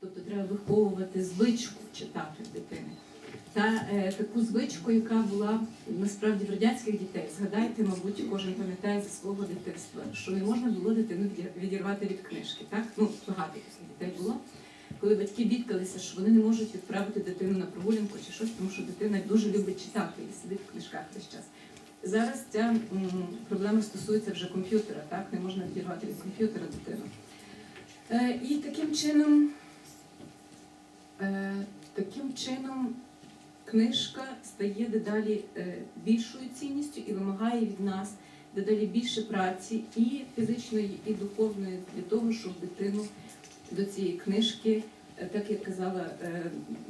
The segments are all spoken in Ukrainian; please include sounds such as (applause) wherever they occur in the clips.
Тобто треба виховувати звичку читати дитини. Та е, таку звичку, яка була насправді в радянських дітей. Згадайте, мабуть, кожен пам'ятає зі свого дитинства, що не можна було дитину відірвати від книжки. Так? Ну, багато дітей було. Коли батьки бідкалися, що вони не можуть відправити дитину на прогулянку чи щось, тому що дитина дуже любить читати і сидить в книжках весь час. Зараз ця м, проблема стосується вже комп'ютера, так? Не можна відірвати від комп'ютера дитину. Е, і таким чином, таким чином книжка стає дедалі е, більшою цінністю і вимагає від нас дедалі більше праці і фізичної, і духовної для того, щоб дитину до цієї книжки, е, так як казала е,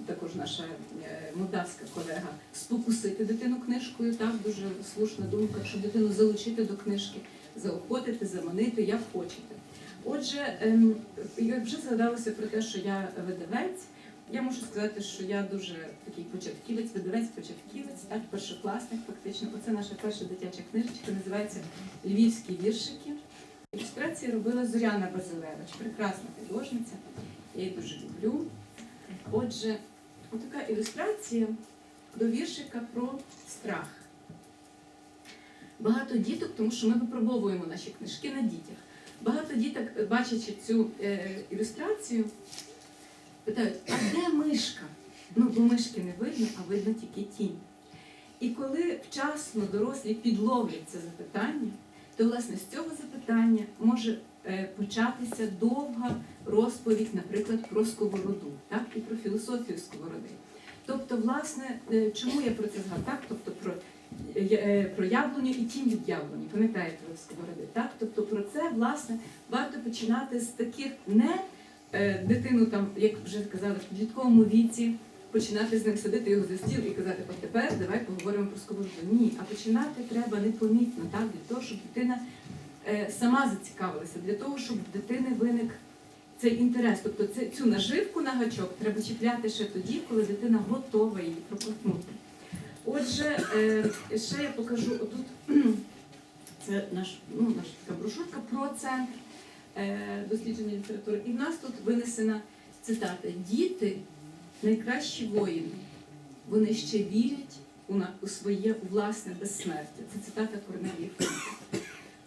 також наша е, молдавська колега, спокусити дитину книжкою, так дуже слушна думка, щоб дитину залучити до книжки, заохотити, заманити, як хочете. Отже, ем, я вже згадалося про те, що я видавець. Я можу сказати, що я дуже такий початківець, видавець, початківець, так, першокласник фактично. Оце наша перша дитяча книжечка, називається Львівські віршики. Ілюстрації робила Зоряна Базилевич, прекрасна художниця. Я її дуже люблю. Отже, отака ілюстрація до віршика про страх. Багато діток, тому що ми випробовуємо наші книжки на дітях. Багато діток, бачачи цю е, ілюстрацію, питають, а де мишка? Ну, бо мишки не видно, а видно тільки тінь. І коли вчасно дорослі підловлять це запитання, то власне з цього запитання може е, початися довга розповідь, наприклад, про сковороду, так, і про філософію сковороди. Тобто, власне, е, чому я про це згадав? Тобто про, е, про яблуню і тінь від яблуні, пам'ятаєте ви сковороди? Так? Тобто про це, власне, варто починати з таких не дитину, там, як вже казали, в підлітковому віці, починати з ним садити його за стіл і казати, от тепер давай поговоримо про сковороду. Ні, а починати треба непомітно, так, для того, щоб дитина е, сама зацікавилася, для того, щоб в дитини виник цей інтерес. Тобто цю наживку на гачок треба чіпляти ще тоді, коли дитина готова її проковтнути. Отже, е, ще я покажу отут. Це наш, ну, наша така брошурка про центр е, дослідження літератури. І в нас тут винесена цитата: Діти найкращі воїни. Вони ще вірять у, своє власне безсмертя. Це цитата Корнелії.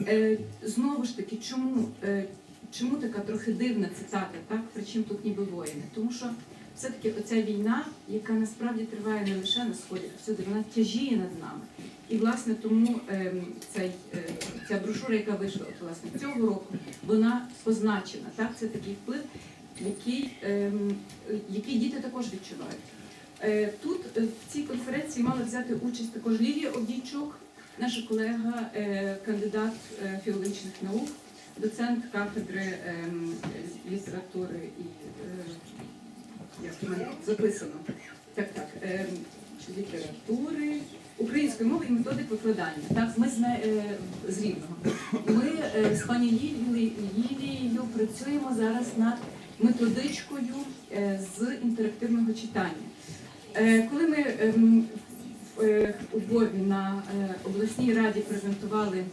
Е, знову ж таки, чому, е, чому така трохи дивна цитата, так? Причому тут ніби воїни? Тому що все-таки оця війна, яка насправді триває не лише на сході, а всюди, вона тяжіє над нами. І власне тому ем, цей, е, ця брошура, яка вийшла от, власне цього року, вона позначена. Так, це такий вплив, який, ем, який діти також відчувають. Е, Тут е, в цій конференції мала взяти участь також Лілія Овдійчук, наша колега, кандидат філологічних наук, доцент кафедри ем, літератури і як записано. Так, так. ем, Літератури, української мови і методик викладання. Так, ми з, не- е, з Рівного. Ми е, з пані Лілією працюємо зараз над методичкою е, з інтерактивного читання. Е, Коли ми ем, в- е, у Львові на е, обласній раді презентували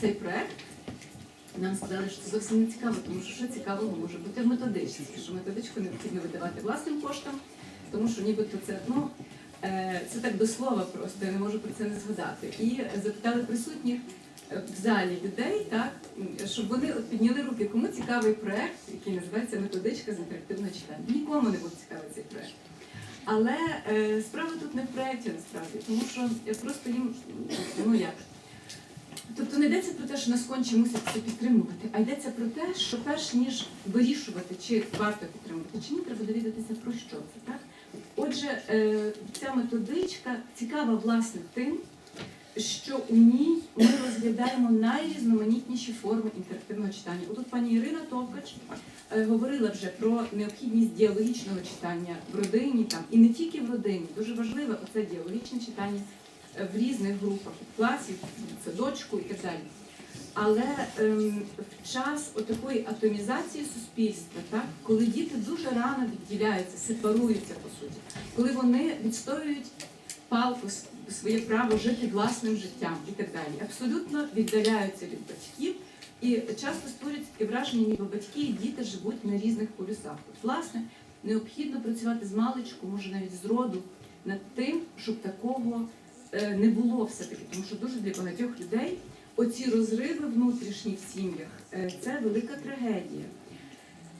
цей проект, нам сказали, що це зовсім не цікаво, тому що що цікавого може бути в методичці, що методичку необхідно видавати власним коштом, тому що нібито це ну е, це так до слова просто, я не можу про це не згадати. І запитали присутніх е, в залі людей, так щоб вони підняли руки, кому цікавий проект, який називається Методичка з інтерактивного читання. Нікому не був цікавий цей проект. Але е, справа тут не в проєкті насправді, тому що я просто їм ну як. Тобто не йдеться про те, що нас конче мусять це підтримувати, а йдеться про те, що перш ніж вирішувати, чи варто підтримувати, чи ні, треба довідатися про що це. Так? Отже, е, ця методичка цікава власне тим, що у ній ми розглядаємо найрізноманітніші форми інтерактивного читання. Отут пані Ірина Товкач е, говорила вже про необхідність діалогічного читання в родині, там і не тільки в родині. Дуже важливе оце діалогічне читання в різних групах в класі, в садочку і так далі. Але ем, в час отакої атомізації суспільства, так, коли діти дуже рано відділяються, сепаруються по суті, коли вони відстоюють палку своє право жити власним життям і так далі, абсолютно віддаляються від батьків, І часто створюють таке враження, ніби батьки і діти живуть на різних полюсах. От, власне, необхідно працювати з маличку, може навіть з роду, над тим, щоб такого не було все-таки. Тому що дуже для багатьох людей оці розриви внутрішні в сім'ях е, це велика трагедія.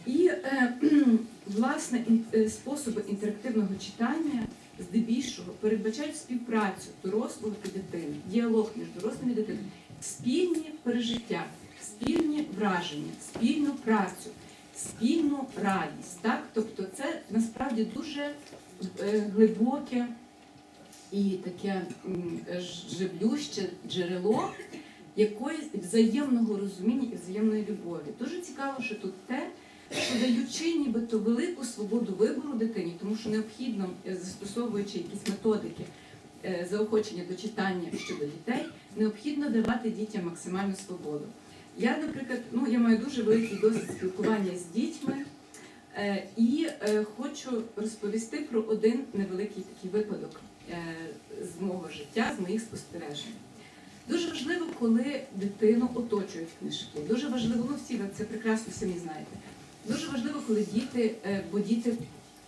І е, (clears throat) власне е, способи інтерактивного читання здебільшого передбачають співпрацю дорослого та дитини, діалог між дорослим і дитиною, спільні пережиття, спільні враження, спільну працю, спільну радість. Так? Тобто це насправді дуже е, глибоке і таке живлюще джерело якоїсь взаємного розуміння і взаємної любові. Дуже цікаво, що тут те, що даючи нібито велику свободу вибору дитині, тому що необхідно, е, застосовуючи якісь методики е, заохочення до читання щодо дітей, необхідно давати дітям максимальну свободу. Я, наприклад, ну я маю дуже великий досвід спілкування з дітьми. Е, І хочу розповісти про один невеликий такий випадок життя, з моїх спостережень. Дуже важливо, коли дитину оточують книжки. Дуже важливо, ну всі ви це прекрасно самі знаєте. Дуже важливо, коли діти, е, бо діти,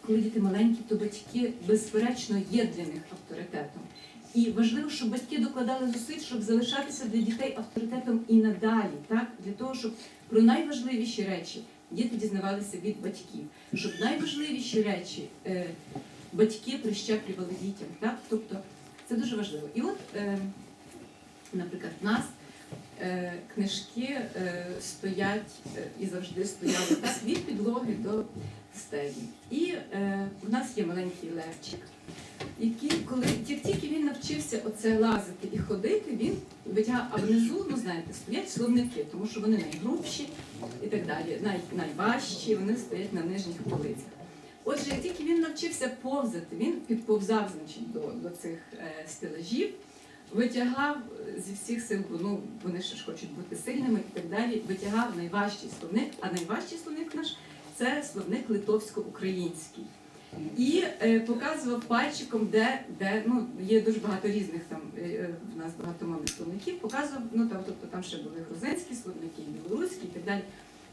коли діти маленькі, то батьки безперечно є для них авторитетом. І важливо, щоб батьки докладали зусиль, щоб залишатися для дітей авторитетом і надалі, так для того, щоб про найважливіші речі діти дізнавалися від батьків, щоб найважливіші речі е, батьки прищеплювали дітям. Так? Тобто це дуже важливо. І от, е, наприклад, в нас е, книжки е, стоять е, і завжди стояли так від підлоги до стелі. І е, в нас є маленький левчик, який, коли тільки він навчився оце лазити і ходити, він витягав, а внизу, ну знаєте, стоять словники, тому що вони найгрубші і так далі, най, найважчі, вони стоять на нижніх полицях. Отже, тільки він навчився повзати, він підповзав значить, до, до цих е, стелажів, витягав е, зі всіх сил, ну, вони ще ж хочуть бути сильними і так далі, витягав найважчий словник, а найважчий словник наш це словник литовсько-український. І е, показував пальчиком, де, де ну, є дуже багато різних там, е, е, в нас багатомовних словників, показував, ну там, тобто там ще були грузинські словники, білоруські і так далі.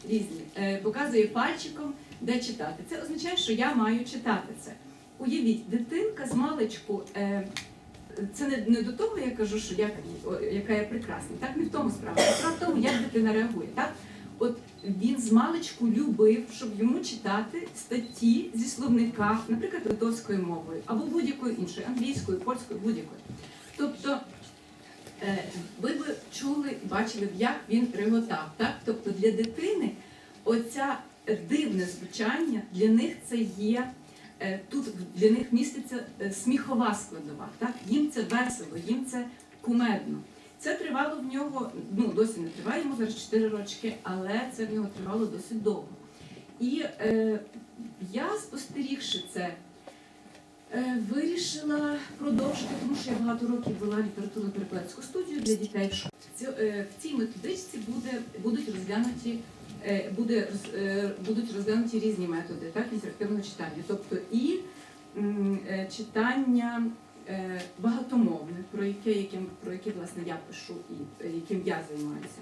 Різні. Е, показує пальчиком, де читати. Це означає, що я маю читати це. Уявіть, дитинка з маличку. Е, це не, не до того, я кажу, що о, яка я прекрасна. Так не в тому справа. Справа в тому, як дитина реагує. Так? От він з маличку любив, щоб йому читати статті зі словника, наприклад, литовською мовою або будь-якою іншою, англійською, польською, будь-якою. Тобто е, ви б чули, бачили, б, як він реготав. Так? Тобто для дитини оця дивне звучання для них це є. е, Тут для них міститься е, сміхова складова. Так? Їм це весело, їм це кумедно. Це тривало в нього, ну досі не триває, йому зараз 4 рочки, але це в нього тривало досить довго. І е, я, спостерігши це, е, вирішила продовжити, тому що я багато років вела літературну перекладську студію для дітей. в школі. Е, В цій методичці буде, будуть розглянуті. Е, Буде, е, будуть розглянуті різні методи так, інтерактивного читання, тобто і е, читання багатомовне, про яке, яким, про яке власне я пишу і яким я займаюся.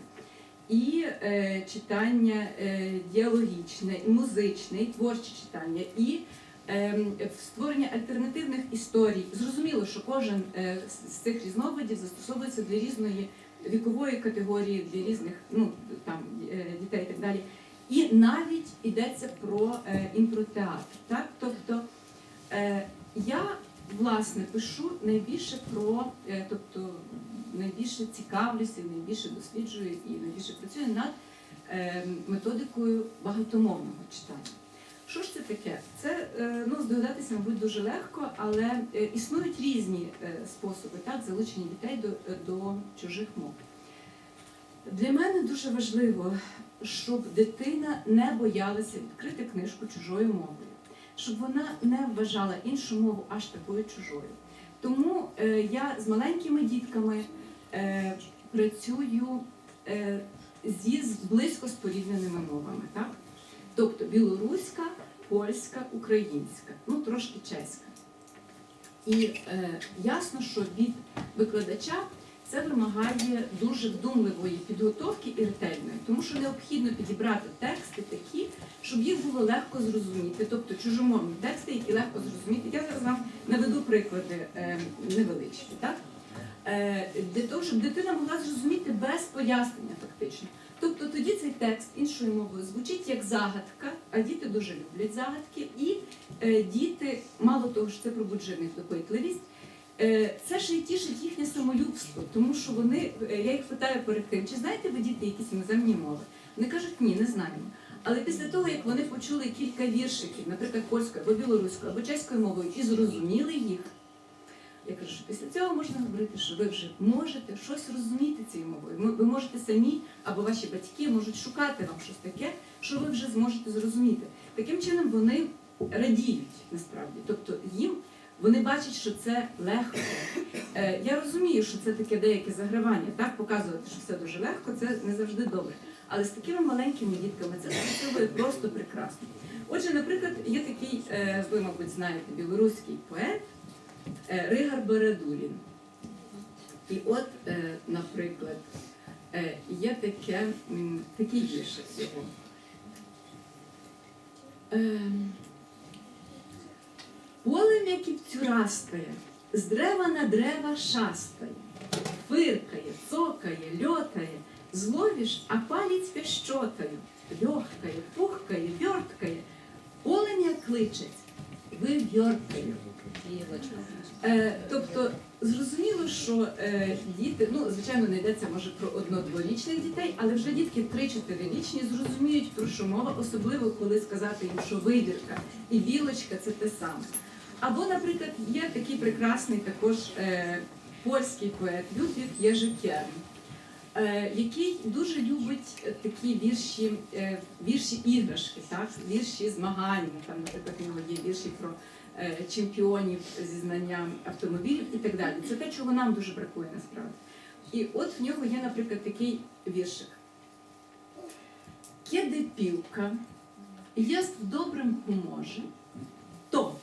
І е, читання е, діалогічне, і музичне, і творче читання, і е, створення альтернативних історій. Зрозуміло, що кожен е, з цих різновидів застосовується для різної вікової категорії, для різних ну, там, е, дітей і так далі. І навіть йдеться про е, імпротеатр. Так? Тобто е, я власне пишу найбільше про, е, тобто найбільше цікавлюся, найбільше досліджую і найбільше працюю над е, методикою багатомовного читання. Що ж це таке? Це е, ну, здогадатися, мабуть, дуже легко, але е, існують різні е, способи так, залучення дітей до, до чужих мов. Для мене дуже важливо, щоб дитина не боялася відкрити книжку чужою мовою щоб вона не вважала іншу мову аж такою чужою. Тому я з маленькими дітками працюю зі близько спорідненими мовами. Так? Тобто білоруська, польська, українська, ну трошки чеська. І е, ясно, що від викладача це вимагає дуже вдумливої підготовки і ретельної, тому що необхідно підібрати тексти такі, щоб їх було легко зрозуміти, тобто чужомовні тексти, які легко зрозуміти. Я зараз вам наведу приклади е, невеличкі, так? Е, для того, щоб дитина могла зрозуміти без пояснення фактично. Тобто тоді цей текст іншою мовою звучить як загадка, а діти дуже люблять загадки, і е, діти, мало того, що це пробуджує в допитливість, е, це ще й тішить їхнє самолюбство, тому що вони, е, я їх питаю перед тим, чи знаєте ви діти якісь іноземні мови? Вони кажуть, ні, не знаємо. Але після того, як вони почули кілька віршиків, наприклад, польською або білоруською, або чеською мовою, і зрозуміли їх, я кажу, що після цього можна говорити, що ви вже можете щось розуміти цією мовою. Ви можете самі або ваші батьки можуть шукати вам щось таке, що ви вже зможете зрозуміти. Таким чином вони радіють насправді. Тобто їм вони бачать, що це легко. Е, я розумію, що це таке деяке загравання, так показувати, що все дуже легко, це не завжди добре. Але з такими маленькими дітками це спрацьовує просто прекрасно. Отже, наприклад, є такий, е, ви, мабуть, знаєте, білоруський поет Ригар Бередулін. І от, е, наприклад, е, є таке, такий віршик його. Ем, Полем'я кіпцюрастає, з дерева на дерева шастає, фиркає, цокає, льотає, зловіш, а палець піщотаю, льохкає, пухкає, вьорткає, полем'я кличець, вивьорткає. Е, тобто зрозуміло, що е, діти, ну звичайно, не йдеться може про одно-дворічних дітей, але вже дітки 3-4-річні зрозуміють про що мова, особливо коли сказати їм, що вибірка і білочка це те саме. Або, наприклад, є такий прекрасний також е, польський поет Людвіг Єжикерн, е, який дуже любить е, такі вірші, е, вірші іграшки, так? вірші змагання. Там, наприклад, у нього є вірші про е, чемпіонів зі знанням автомобілів і так далі. Це те, чого нам дуже бракує насправді. І от в нього є, наприклад, такий віршик. Kiedy piłka jest w dobrym humorze, to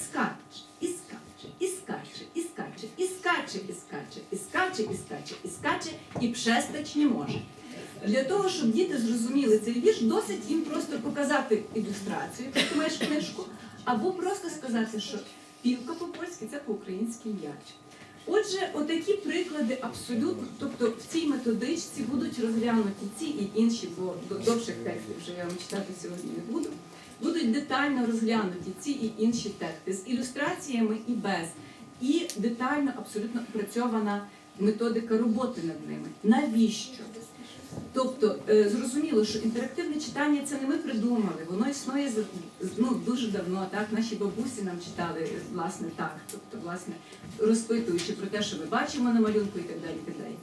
skacz i skacze, i skacze, i skacze, i skacze, i skacze, і скаче, і скаче, і скаче, і przestać не може. Для того, щоб діти зрозуміли цей вірш, досить їм просто показати ілюстрацію, ти маєш книжку, або просто сказати, що пілка по-польськи це по-українськи м'яч. Отже, отакі приклади абсолютно, тобто в цій методичці будуть розглянуті ці і інші, бо до- довших текстів вже я вам читати сьогодні не буду. Будуть детально розглянуті ці і інші тексти з ілюстраціями і без, і детально абсолютно опрацьована методика роботи над ними. Навіщо? Тобто е, зрозуміло, що інтерактивне читання це не ми придумали, воно існує ну, дуже давно. Так наші бабусі нам читали е, власне так, тобто, власне, розпитуючи про те, що ми бачимо на малюнку і так далі. І так далі.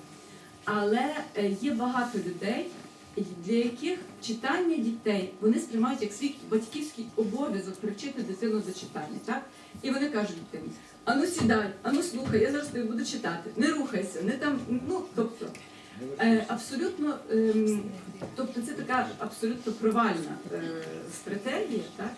Але е, є багато людей, для яких читання дітей вони сприймають як свій батьківський обов'язок привчити дитину до читання. Так? І вони кажуть дитині, ану сідай, ану слухай, я зараз тобі буду читати, не рухайся, не там, ну тобто. Е, абсолютно, ем, тобто це така абсолютно провальна е, стратегія, так?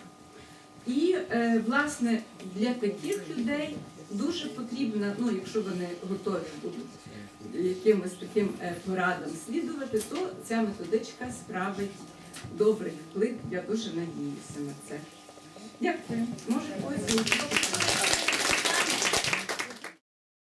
І е, власне для таких людей дуже потрібно, ну якщо вони готові будуть якимось таким порадам слідувати, то ця методичка справить добрий вплив. Я дуже надіюся на це. Дякую. Може, ось.